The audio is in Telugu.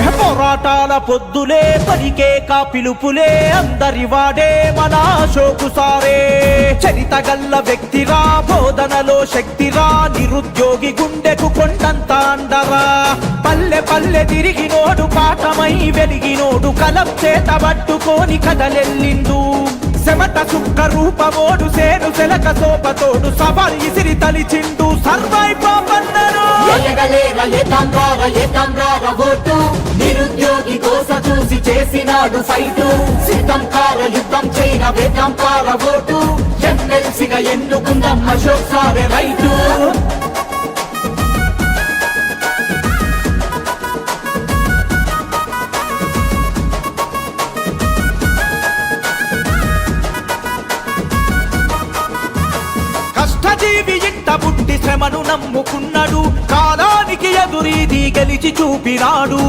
ఏ పోరాటాల పొద్దులే పలికే కా పిలుపులే అందరి వాడే మన అశోకు సారే. చరిత గల్ల వ్యక్తిరా బోధనలో శక్తిరా నిరుద్యోగి గుండెకు కొండంత అండరా. పల్లె పల్లె తిరిగినోడు పాఠమై వెలిగినోడు కలం చేత పట్టుకోని కదలెల్లిందు. శమట సుక్క రూపమోడు సేను సెలక సోపతోడు సవాల్ ఇసిరి తలిచిండు సర్వై పాపన్నరు. ఎగలేర ఎతంగార ఎతంగార ఓటు చూసి చేసినాడు ఫైటు. సిద్ధం కార యుద్ధం చేయన వేదం కార ఓటు. ఎమ్మెల్సీగా ఎన్నుకుందాం అశోక్ సారే రైటు. కష్టజీవి ఇంట పుట్టి శ్రమను నమ్ముకున్నాడు. కాలానికి ఎదురీది గెలిచి చూపినాడు.